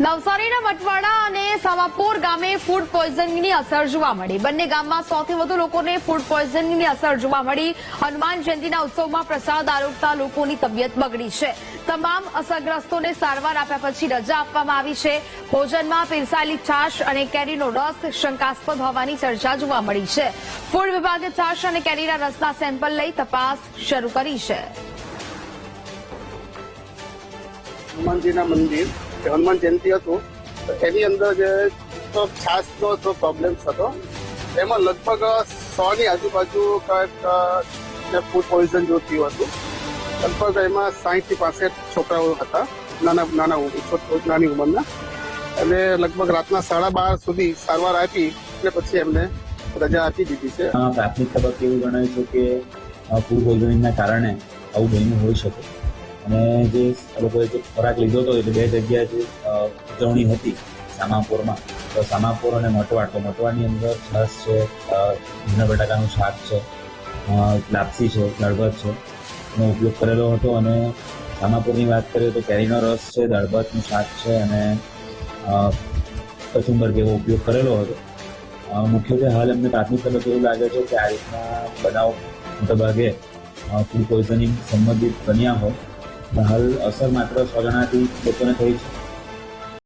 નવસારીના મટવાડા અને સામાપોર ગામે ફૂડ પોઈઝનિંગની અસર જોવા મળી. બંને ગામમાં સૌથી વધુ લોકોને ફૂડ પોઈઝનિંગની અસર જોવા મળી. હનુમાન જયંતિના ઉત્સવમાં પ્રસાદ આરોગતા લોકોની તબિયત બગડી છે. તમામ અસરગ્રસ્તોને સારવાર આપ્યા પછી રજા આપવામાં આવી છે. ભોજનમાં પીરસાયેલી છાશ અને કેરીનો રસ શંકાસ્પદ હોવાની ચર્ચા જોવા મળી છે. ફૂડ વિભાગે છાશ અને કેરીના રસના સેમ્પલ લઈ તપાસ શરૂ કરી છે. હનુમાનજીના મંદિર હનુમાન જયંતિ હતું, તો એની અંદર જે તો છાસનો તો પ્રોબ્લેમ હતો એમાં લગભગ સો ની આજુબાજુ કંઈક ફૂડ પોઈઝન જો થયું હતું. લગભગ એમાં સાહીઠથી પાસઠ છોકરાઓ હતા, નાના નાના નાની ઉંમરના. અને લગભગ રાતના સાડા બાર સુધી સારવાર આપી અને પછી એમને રજા આપી દીધી છે. પ્રાથમિક તબક્કે એવું ગણાય છે કે ફૂડ પોઈઝનિંગના કારણે આવું બન્યું હોઈ શકે. અને જે લોકોએ ખોરાક લીધો હતો એટલે બે જગ્યા જે ઉજવણી હતી સામાપોરમાં. તો સામાપોર અને મટવાડ તો મટવાડની અંદર છસ છે ભીના બટાકાનું શાક છે લાપસી છે, દાળભાત છે, એનો ઉપયોગ કરેલો હતો અને સામાપુરની વાત કરીએ તો કેરીનો રસ છે, દાળભાતનું શાક છે અને કચુંબર જેવો ઉપયોગ કરેલો હતો. મુખ્યત્વે હાલ અમને પ્રાથમિક તબક્કે એવું લાગે છે કે આ રીતના બનાવ મોટાભાગે ફૂડ પોઈઝનિંગ સંબંધિત બન્યા હોય. હાલ અસર માત્ર સો જણાથી લોકોને થઈ છે